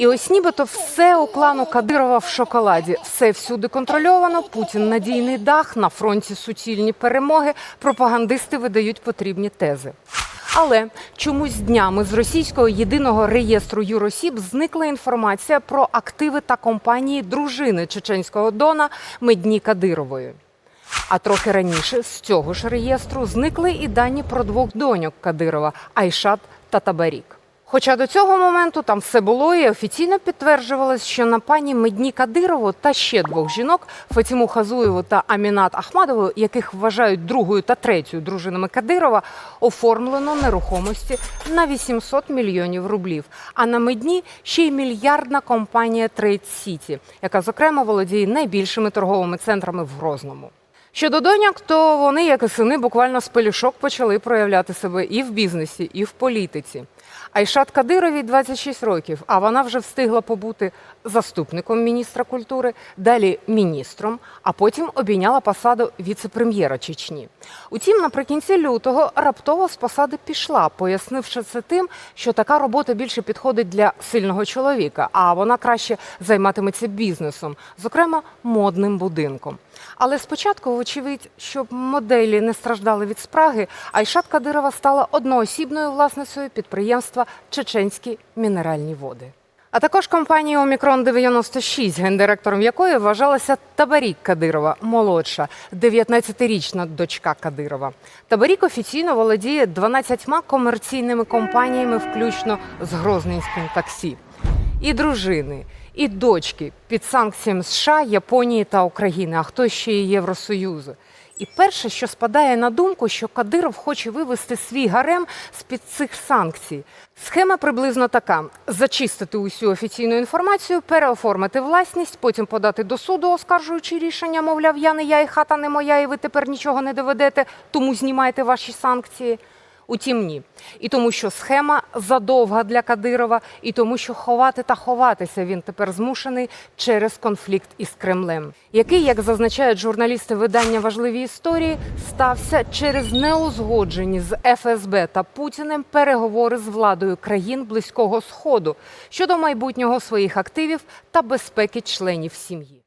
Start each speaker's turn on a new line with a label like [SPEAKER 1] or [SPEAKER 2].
[SPEAKER 1] І ось нібито все у клану Кадирова в шоколаді. Все всюди контрольовано. Путін надійний дах, на фронті суцільні перемоги. Пропагандисти видають потрібні тези. Але чомусь днями з російського єдиного реєстру юросіб зникла інформація про активи та компанії дружини чеченського дона Медні Кадирової. А трохи раніше з цього ж реєстру зникли і дані про двох доньок Кадирова Айшат та Табарік. Хоча до цього моменту там все було і офіційно підтверджувалось, що на пані Медні Кадирову та ще двох жінок Фатіму Хазуєву та Амінат Ахмадову, яких вважають другою та третьою дружинами Кадирова, оформлено нерухомості на 800 мільйонів рублів. А на Медні ще й мільярдна компанія Trade City, яка зокрема володіє найбільшими торговими центрами в Грозному. Щодо доньок, то вони, як і сини, буквально з пелюшок почали проявляти себе і в бізнесі, і в політиці. Айшат Кадировій 26 років, а вона вже встигла побути заступником міністра культури, далі міністром, а потім обійняла посаду віце-прем'єра Чечні. Утім, наприкінці лютого раптово з посади пішла, пояснивши це тим, що така робота більше підходить для сильного чоловіка, а вона краще займатиметься бізнесом, зокрема модним будинком. Але спочатку, вочевидь, щоб моделі не страждали від спраги, Айшат Кадирова стала одноосібною власницею підприємства Чеченські мінеральні води. А також компанії Омікрон 96, гендиректором якої вважалася Табарік Кадирова, молодша, 19-річна дочка Кадирова. Табарік офіційно володіє 12 комерційними компаніями, включно з Грозненським таксі і дружини, і дочки під санкціями США, Японії та України, а хто ще і Євросоюзу. І перше, що спадає на думку, що Кадиров хоче вивести свій гарем з-під цих санкцій. Схема приблизно така: зачистити усю офіційну інформацію, переоформити власність, потім подати до суду, оскаржуючи рішення, мовляв, я не я і хата не моя, і ви тепер нічого не доведете, тому знімайте ваші санкції. Утім, ні. І тому, що схема задовга для Кадирова, і тому, що ховати та ховатися він тепер змушений через конфлікт із Кремлем, який, як зазначають журналісти видання важливі історії, стався через неузгоджені з ФСБ та Путіним переговори з владою країн Близького Сходу щодо майбутнього своїх активів та безпеки членів сім'ї.